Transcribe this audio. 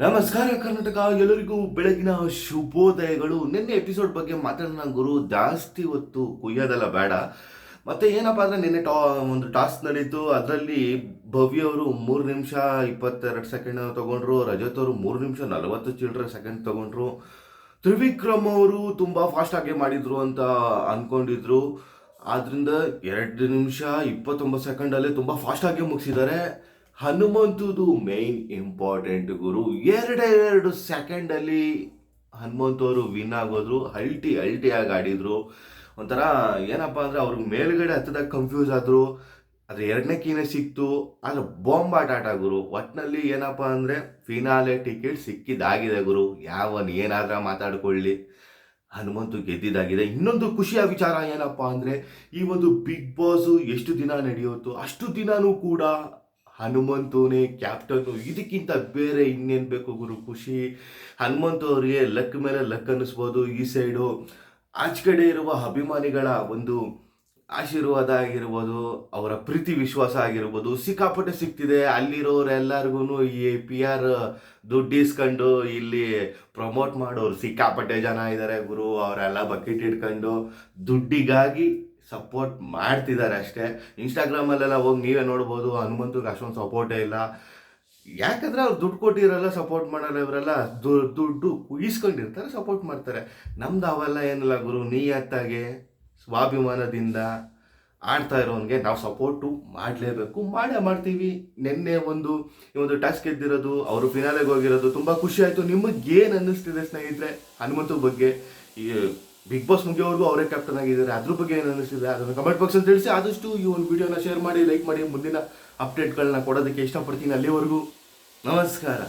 ನಮಸ್ಕಾರ ಕರ್ನಾಟಕ ಎಲ್ಲರಿಗೂ ಬೆಳಗಿನ ಶುಭೋದಯಗಳು. ನಿನ್ನೆ ಎಪಿಸೋಡ್ ಬಗ್ಗೆ ಮಾತಾಡೋಣ ಗುರು, ಜಾಸ್ತಿ ಹೊತ್ತು ಕುಯ್ಯೋದೆಲ್ಲ ಬೇಡ. ಮತ್ತೆ ಏನಪ್ಪಾ ಅಂದ್ರೆ ನಿನ್ನೆ ಟಾ, ಒಂದು ಟಾಸ್ಕ್ ನಡೀತು. ಅದರಲ್ಲಿ ಭವ್ಯ ಅವರು ಮೂರು ನಿಮಿಷ ಇಪ್ಪತ್ತೆರಡು ಸೆಕೆಂಡ್ ತಗೊಂಡ್ರು. ರಜತ್ ಅವರು ಮೂರು ನಿಮಿಷ ನಲವತ್ತು ಚಿಲ್ಡ್ರ ಸೆಕೆಂಡ್ ತಗೊಂಡ್ರು. ತ್ರಿವಿಕ್ರಮ್ ಅವರು ತುಂಬಾ ಫಾಸ್ಟ್ ಆಗಿ ಮಾಡಿದ್ರು ಅಂತ ಅನ್ಕೊಂಡಿದ್ರು. ಆದ್ರಿಂದ ಎರಡು ನಿಮಿಷ ಇಪ್ಪತ್ತೊಂಬತ್ತು ಸೆಕೆಂಡಲ್ಲೇ ತುಂಬಾ ಫಾಸ್ಟ್ ಆಗಿ ಮುಗಿಸಿದ್ದಾರೆ. ಹನುಮಂತುದು ಮೇನ್ ಇಂಪಾರ್ಟೆಂಟ್ ಗುರು. ಎರಡೇ ಎರಡು ಸೆಕೆಂಡಲ್ಲಿ ಹನುಮಂತವರು ವಿನ್ ಆಗೋದ್ರು ಅಲ್ಟಿ ಅಲ್ಟಿಯಾಗಿ ಆಡಿದ್ರು. ಒಂಥರ ಏನಪ್ಪ ಅಂದ್ರೆ ಅವ್ರ ಮೇಲ್ಗಡೆ ಹತ್ತದಾಗ ಕನ್ಫ್ಯೂಸ್ ಆದ್ರು. ಅದ್ರ ಎರಡನೇ ಕೀನೆ ಸಿಕ್ತು. ಆದ್ರೆ ಬಾಂಬಾಟ್ ಆಟ ಗುರು. ಒಟ್ಟಿನಲ್ಲಿ ಏನಪ್ಪ ಅಂದ್ರೆ ಫಿನಾಲೆ ಟಿಕೆಟ್ ಸಿಕ್ಕಿದಾಗಿದೆ ಗುರು. ಯಾವನ್ ಏನಾದ್ರ ಮಾತಾಡ್ಕೊಳ್ಳಿ. ಹನುಮಂತು ಗೆದ್ದಿದ್ದಾಗಿದೆ. ಇನ್ನೊಂದು ಖುಷಿಯ ವಿಚಾರ ಏನಪ್ಪಾ ಅಂದ್ರೆ ಈ ಒಂದು ಬಿಗ್ ಬಾಸ್ ಎಷ್ಟು ದಿನ ನಡೆಯುತ್ತೋ ಅಷ್ಟು ದಿನಾನೂ ಕೂಡ ಹನುಮಂತುನೇ ಕ್ಯಾಪ್ಟನ್ನು ಇದಕ್ಕಿಂತ ಬೇರೆ ಇನ್ನೇನು ಬೇಕು ಗುರು? ಖುಷಿ. ಹನುಮಂತು ಅವರಿಗೆ ಲಕ್ ಮೇಲೆ ಲಕ್ ಅನ್ನಿಸ್ಬೋದು ಈ ಸೈಡು. ಆಚೆ ಇರುವ ಅಭಿಮಾನಿಗಳ ಒಂದು ಆಶೀರ್ವಾದ ಆಗಿರ್ಬೋದು, ಅವರ ಪ್ರೀತಿ ವಿಶ್ವಾಸ ಆಗಿರ್ಬೋದು. ಸಿಕ್ಕಾಪಟ್ಟೆ ಸಿಗ್ತಿದೆ ಅಲ್ಲಿರೋರೆಲ್ಲರಿಗೂ ಈ ಪಿ ಆರ್ ದುಡ್ಡು ಇಸ್ಕೊಂಡು ಇಲ್ಲಿ ಪ್ರಮೋಟ್ ಮಾಡೋರು. ಸಿಕ್ಕಾಪಟ್ಟೆ ಜನ ಇದ್ದಾರೆ ಗುರು. ಅವರೆಲ್ಲ ಬಕೆಟ್ ಇಟ್ಕೊಂಡು ದುಡ್ಡಿಗಾಗಿ ಸಪೋರ್ಟ್ ಮಾಡ್ತಿದ್ದಾರೆ ಅಷ್ಟೇ. ಇನ್ಸ್ಟಾಗ್ರಾಮಲ್ಲೆಲ್ಲ ಹೋಗಿ ನೀವೇ ನೋಡ್ಬೋದು ಹನುಮಂತಗೆ ಅಷ್ಟೊಂದು ಸಪೋರ್ಟೇ ಇಲ್ಲ. ಯಾಕಂದರೆ ಅವ್ರು ದುಡ್ಡು ಕೊಟ್ಟಿರಲ್ಲ ಸಪೋರ್ಟ್ ಮಾಡಲ್ಲ ಇವರೆಲ್ಲ ದುಡ್ಡು ಇಸ್ಕೊಂಡಿರ್ತಾರೆ ಸಪೋರ್ಟ್ ಮಾಡ್ತಾರೆ. ನಮ್ದು ಅವೆಲ್ಲ ಏನಿಲ್ಲ ಗುರು, ನೀಯತ್ತಾಗೆ, ಸ್ವಾಭಿಮಾನದಿಂದ ಆಡ್ತಾ ಇರೋನ್ಗೆ ನಾವು ಸಪೋರ್ಟು ಮಾಡಲೇಬೇಕು. ಮಾಡೇ ಮಾಡ್ತೀವಿ. ನಿನ್ನೆ ಒಂದು ಒಂದು ಟಾಸ್ಕ್ ಗೆದ್ದಿರೋದು, ಅವರು ಫಿನಾಲೆಗೆ ಹೋಗಿರೋದು, ತುಂಬ ಖುಷಿ ಆಯಿತು. ನಿಮಗೆ ಏನು ಅನ್ನಿಸ್ತಿದೆ ಸ್ನೇಹಿತರೆ ಹನುಮಂತು ಬಗ್ಗೆ? ಈ ಬಿಗ್ ಬಾಸ್ ಮುಗಿಯೋವರೆಗೂ ಅವರೇ ಕ್ಯಾಪ್ಟನ್ ಆಗಿದ್ದಾರೆ. ಅದ್ರ ಬಗ್ಗೆ ಏನು ಅನ್ನಿಸ್ತಿದೆ? ಅದನ್ನು ಕಮೆಂಟ್ ಬಾಕ್ಸಲ್ಲಿ ತಿಳಿಸಿ. ಆದಷ್ಟು ಈ ಒಂದು ವಿಡಿಯೋನ ಶೇರ್ ಮಾಡಿ ಲೈಕ್ ಮಾಡಿ, ಮುಂದಿನ ಅಪ್ಡೇಟ್ಗಳನ್ನ ಕೊಡೋದಕ್ಕೆ ಇಷ್ಟಪಡ್ತೀನಿ. ಅಲ್ಲಿವರೆಗೂ ನಮಸ್ಕಾರ.